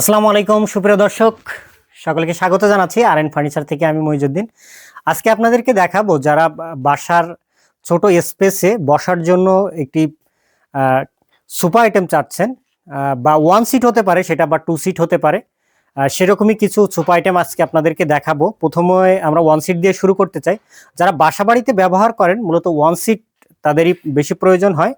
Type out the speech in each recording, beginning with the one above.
আসসালামু আলাইকুম, সুপ্রিয় দর্শক। সকলকে স্বাগত জানাচ্ছি আর এন ফার্নিচার থেকে আমি মহিজুদ্দিন আজকে আপনাদেরকে দেখাবো যারা বাসার ছোট স্পেসে বসার জন্য একটি সুপার আইটেম চাচ্ছেন বা ওয়ান সিট হতে পারে সেটা বা টু সিট হতে পারে সেরকমই কিছু সুপার আইটেম আজকে আপনাদেরকে দেখাবো। প্রথমে আমরা ওয়ান সিট দিয়ে শুরু করতে চাই। যারা বাসা বাড়িতে ব্যবহার করেন, মূলত ওয়ান সিট তাদেরই বেশি প্রয়োজন হয়।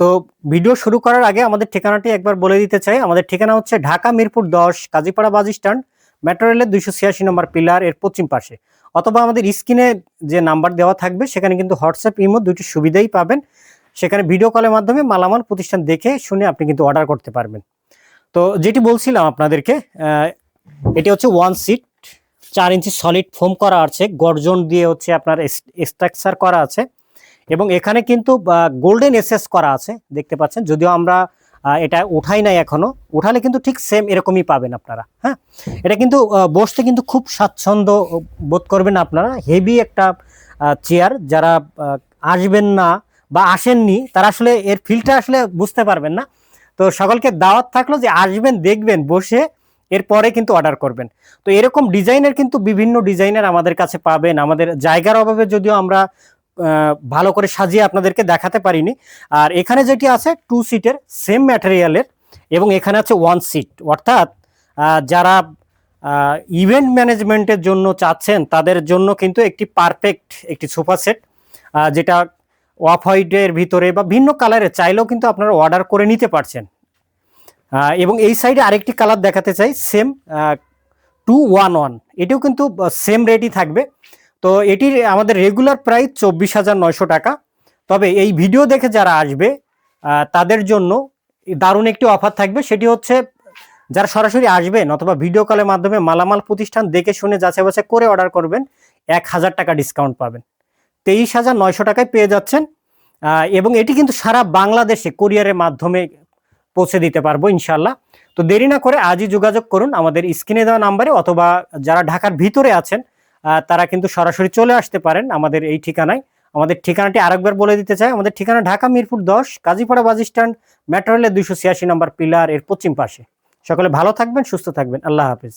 তো ভিডিও শুরু করার আগে আমাদের ঠিকানাটি একবার বলে দিতে চাই। আমাদের ঠিকানা হচ্ছে ঢাকা মিরপুর দশ, কাজীপাড়া বাস স্ট্যান্ড, মেট্রো রেলের দুইশো ছিয়াশি নম্বর পিলার এর পশ্চিম পাশে। অথবা আমাদের স্ক্রিনে যে নাম্বার দেওয়া থাকবে, সেখানে কিন্তু হোয়াটসঅ্যাপ, ইমো দুটি সুবিধাই পাবেন। সেখানে ভিডিও কলের মাধ্যমে মালামাল প্রতিষ্ঠান দেখে শুনে আপনি কিন্তু অর্ডার করতে পারবেন। তো যেটি বলছিলাম আপনাদেরকে এটি হচ্ছে ওয়ান সিট চার ইঞ্চি সলিড ফোম করা আছে। গর্জন দিয়ে হচ্ছে আপনার স্ট্রাকচার করা আছে। এবং এখানে কিন্তু গোল্ডেন এসএস করা আছে, দেখতে পাচ্ছেন। যদিও আমরা এটা উঠাই নাই এখনও। উঠালে কিন্তু ঠিক সেম এরকমই পাবেন আপনারা হ্যাঁ? এটা কিন্তু বসতে কিন্তু খুব স্বাচ্ছন্দ্য বোধ করবেন আপনারা। হেভি একটা চেয়ার যারা আসবেন না বা আসেননি, তারা আসলে এর ফিলটা আসলে বুঝতে পারবেন না। তো সকলকে দাওয়াত থাকল যে আসবেন, দেখবেন, বসে এরপরে কিন্তু অর্ডার করবেন। তো এরকম ডিজাইনের কিন্তু বিভিন্ন ডিজাইনের আমাদের কাছে পাবেন। আমাদের জায়গার অভাবে যদিও আমরা ভালো করে সাজিয়ে আপনাদেরকে দেখাতে পারিনি। আর এখানে যেটি আছে টু সিটের সেম ম্যাটেরিয়ালের এবং এখানে আছে ওয়ান সিট অর্থাৎ যারা ইভেন্ট ম্যানেজমেন্টের জন্য চাচ্ছেন, তাদের জন্য কিন্তু একটি পারফেক্ট একটি সোফা সেট যেটা অফ হোয়াইটের ভিতরে বা ভিন্ন কালারে চাইলেও কিন্তু আপনারা অর্ডার করে নিতে পারছেন। এবং এই সাইডে আরেকটি কালার দেখাতে চাই সেম টু ওয়ান ওয়ান এটিও কিন্তু সেম রেটই থাকবে। তো এটির আমাদের রেগুলার প্রাইস চব্বিশ হাজার নয়শো টাকা। তবে এই ভিডিও দেখে যারা আসবে তাদের জন্য দারুণ একটি অফার থাকবে। সেটি হচ্ছে, যারা সরাসরি আসবেন অথবা ভিডিও কলের মাধ্যমে মালামাল প্রতিষ্ঠান দেখে শুনে যাচাই বাছাই করে অর্ডার করবেন, এক হাজার টাকা ডিসকাউন্ট পাবেন। তেইশ হাজার নয়শো টাকায় পেয়ে যাচ্ছেন। এবং এটি কিন্তু সারা বাংলাদেশে কোরিয়ারের মাধ্যমে পৌঁছে দিতে পারব ইনশাল্লাহ তো দেরি না করে আজই যোগাযোগ করুন আমাদের স্ক্রিনে দেওয়া নাম্বারে অথবা যারা ঢাকার ভিতরে আছেন তারা কিন্তু সরাসরি চলে আসতে পারেন আমাদের এই ঠিকানায়। আমাদের ঠিকানাটি আরেকবার বলে দিতে চাই, আমাদের ঠিকানা ঢাকা মিরপুর দশ, কাজীপাড়া বাস স্ট্যান্ড, মেট্রো রেলের দুইশো ছিয়াশি নম্বর পিলার এর পশ্চিম পাশে। সকলে ভালো থাকবেন, সুস্থ থাকবেন। আল্লাহ হাফিজ।